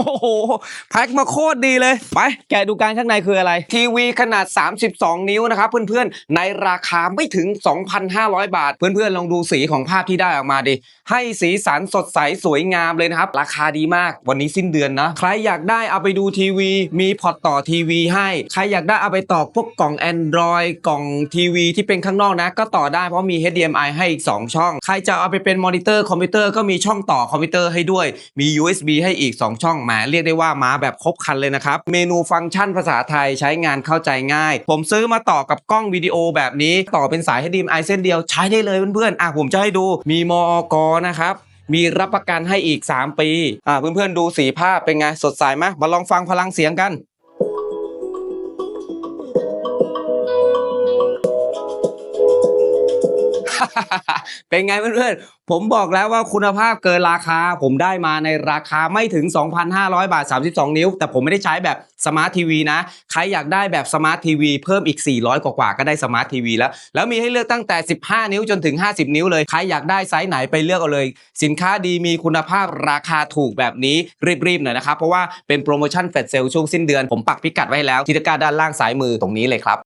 โอ้โห แพ็คมาโคตรดีเลย ไป แกดูการข้างในคืออะไร ทีวีขนาด 32 นิ้วนะครับ เพื่อนๆ ในราคาไม่ถึง 2,500 บาท เพื่อนๆ ลองดูสีของภาพที่ได้ออกมาดิ ให้สีสันสดใสสวยงามเลยนะครับ ราคาดีมาก วันนี้สิ้นเดือนนะ ใครอยากได้เอาไปดูทีวี มีพอร์ตต่อทีวีให้ ใครอยากได้เอาไปต่อพวกกล่อง Android กล่องทีวีที่เป็นข้างนอกนะ ก็ต่อได้เพราะมี HDMI ให้อีก 2 ช่อง ใครจะเอาไปเป็นมอนิเตอร์คอมพิวเตอร์ก็มีช่องต่อคอมพิวเตอร์ให้ด้วย มี USB ให้อีก 2 ช่องหมเรียกได้ว่ามาแบบครบคันเลยนะครับ เมนูฟังก์ชันภาษาไทยใช้งานเข้าใจง่าย ผมซื้อมาต่อกับกล้องวิดีโอแบบนี้ ต่อเป็นสาย HDMI เส้นเดียวใช้ได้เลยเพื่อนๆอะผมจะให้ดูมีมอกนะครับมีรับประกันให้อีก 3 ปี อ่าเพื่อนๆดูสีภาพเป็นไง สดใสไหมมาลองฟังพลังเสียงกัน เป็นไงเพื่อนๆ ผมบอกแล้วว่าคุณภาพเกินราคา ผมได้มาในราคาไม่ถึง 2,500 บาท 32 นิ้ว แต่ผมไม่ได้ใช้แบบสมาร์ททีวีนะ ใครอยากได้แบบสมาร์ททีวีเพิ่มอีก 400กว่าก็ได้สมาร์ททีวีแล้ว แล้วมีให้เลือกตั้งแต่ 15 นิ้วจนถึง 50 นิ้วเลย ใครอยากได้ไซส์ไหนไปเลือกเอาเลย สินค้าดีมีคุณภาพราคาถูกแบบนี้รีบๆหน่อยนะครับ เพราะว่าเป็นโปรโมชั่นแฟลชเซลช่วงสิ้นเดือน ผมปักพิกัดไว้ให้แล้วที่ตะกร้าด้านล่างซ้ายมือตรงนี้เลยครับ